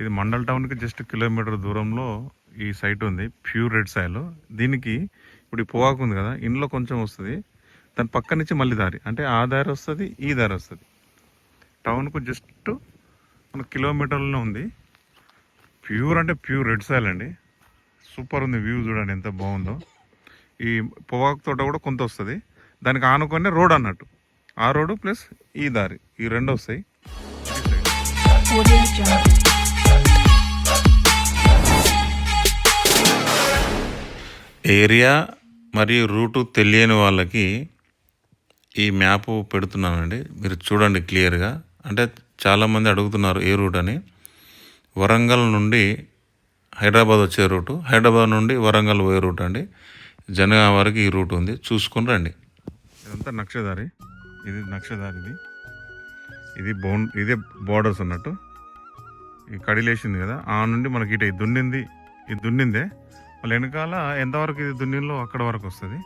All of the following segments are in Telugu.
ఇది మండల్ టౌన్కి జస్ట్ కిలోమీటర్ దూరంలో ఈ సైట్ ఉంది ప్యూర్ రెడ్ సాయిల్. దీనికి ఇప్పుడు ఈ పొగాకు ఉంది కదా ఇంట్లో కొంచెం వస్తుంది. దాని పక్క నుంచి మళ్ళీ దారి అంటే ఆ దారి వస్తుంది ఈ దారి వస్తుంది. టౌన్కు జస్ట్ మన కిలోమీటర్లోనే ఉంది. ప్యూర్ అంటే ప్యూర్ రెడ్ సాయిల్ అండి. సూపర్ ఉంది వ్యూ చూడండి ఎంత బాగుందో. ఈ పొగాకు తోట కూడా కొంత వస్తుంది. దానికి ఆనుకునే రోడ్ అన్నట్టు. ఆ రోడ్డు ప్లస్ ఈ దారి ఈ రెండు వస్తాయి. ఏరియా మరియు రూటు తెలియని వాళ్ళకి ఈ మ్యాప్ పెడుతున్నానండి. మీరు చూడండి క్లియర్గా. అంటే చాలామంది అడుగుతున్నారు ఏ రూట్ అని. వరంగల్ నుండి హైదరాబాద్ వచ్చే రూటు హైదరాబాద్ నుండి వరంగల్ పోయే రూట్ అండి. జనగా వరకు ఈ రూట్ ఉంది. చూసుకొని రండి. ఇదంతా నక్షదారి. ఇది నక్షదారి ఇది. ఇది బౌండ్ ఇదే బోర్డర్స్ అన్నట్టు. ఈ కడిలేసింది కదా. ఆ నుండి మనకి ఇటు ఇది దున్నింది ఇది దున్నిందే. మళ్ళీ వెనకాల ఎంతవరకు ఇది దున్నిలో అక్కడ వరకు వస్తుంది.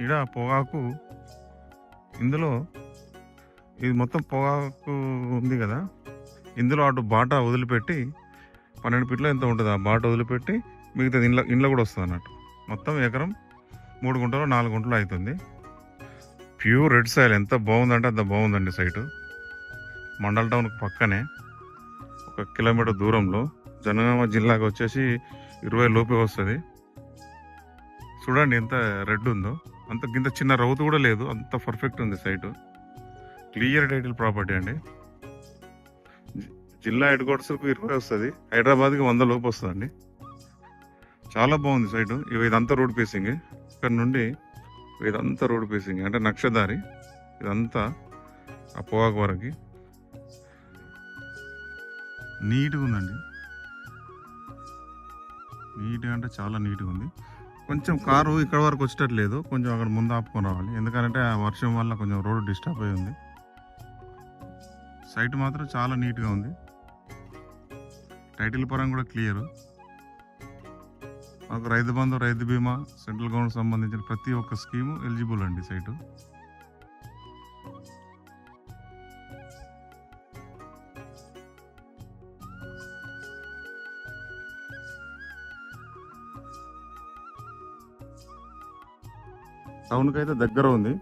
ఇక్కడ పొగాకు ఇందులో ఇది మొత్తం పొగాకు ఉంది కదా ఇందులో అటు బాట వదిలిపెట్టి పన్నెండు ఫీట్లో ఎంత ఉంటుంది ఆ బాట వదిలిపెట్టి మిగతాది ఇండ్ల ఇండ్ల కూడా వస్తుంది అన్నట్టు. మొత్తం ఎకరం మూడు గుంటలు నాలుగు గుంటలు అవుతుంది ప్యూర్ రెడ్ సాయిల్ ఎంత బాగుందంటే అంత బాగుందండి సైటు. మండల్ టౌన్కి పక్కనే ఒక కిలోమీటర్ దూరంలో జనగామ జిల్లాకు వచ్చేసి ఇరవై లోపే వస్తుంది. చూడండి ఎంత రెడ్ ఉందో. అంత గింత చిన్న రౌతు కూడా లేదు. అంత పర్ఫెక్ట్ ఉంది సైటు క్లియర్ టైటిల్ ప్రాపర్టీ అండి. జిల్లా హెడ్ క్వార్టర్స్కు ఇరవై వస్తుంది. హైదరాబాద్కి వంద లోపు వస్తుందండి. చాలా బాగుంది సైటు ఇవి ఇదంతా రోడ్ పేసింగ్ ఇక్కడ నుండి ఇదంతా రోడ్ పేసింగ్ అంటే నక్షదారి. ఇదంతా ఆ వరకు. నీట్గా ఉందండి. నీట్గా అంటే చాలా నీట్గా ఉంది కొంచెం కారు ఇక్కడ వరకు వచ్చేటట్లేదు. కొంచెం అక్కడ ముందు ఆపుకొని రావాలి. ఎందుకంటే ఆ వర్షం వల్ల కొంచెం రోడ్డు డిస్టర్బ్ అయి ఉంది. సైట్ మాత్రం చాలా నీట్గా ఉంది. టైటిల్ పరం కూడా క్లియర్. మాకు రైతు బంధు రైతు బీమా సెంట్రల్ గవర్నమెంట్ సంబంధించిన ప్రతి ఒక్క స్కీము ఎలిజిబుల్ అండి సైటు. టౌన్కి అయితే దగ్గర ఉంది